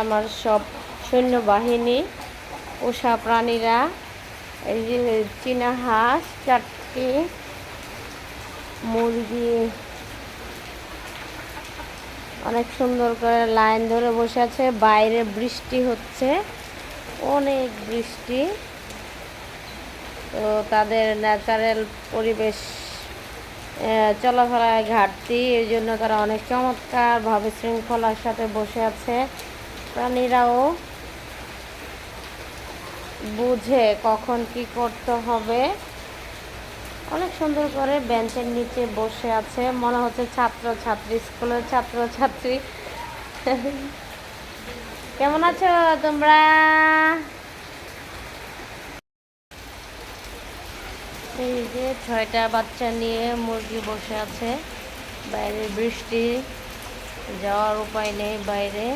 আমার সব সৈন্যবাহিনী পোষা প্রাণীরা, এই যে চীনা হাঁস, চারটি মুরগি, অনেক সুন্দর করে লাইন ধরে বসে আছে। বাইরে বৃষ্টি হচ্ছে, অনেক বৃষ্টি। তো তাদের ন্যাচারাল পরিবেশ চলাফেরায় ঘাটতি, এই জন্য তারা অনেক চমৎকারভাবে শৃঙ্খলার সাথে বসে আছে। প্রাণীরাও বুঝে কখন কি করতে হবে। অনেক সুন্দর করে বেঞ্চের নিচে বসে আছে। মনে হচ্ছে ছাত্র ছাত্রী স্কুলের ছাত্র ছাত্রী কেমন আছো তোমরা? এই যে ছয়টা বাচ্চা নিয়ে মুরগি বসে আছে। বাইরে বৃষ্টি, যাওয়ার উপায় নেই বাইরে।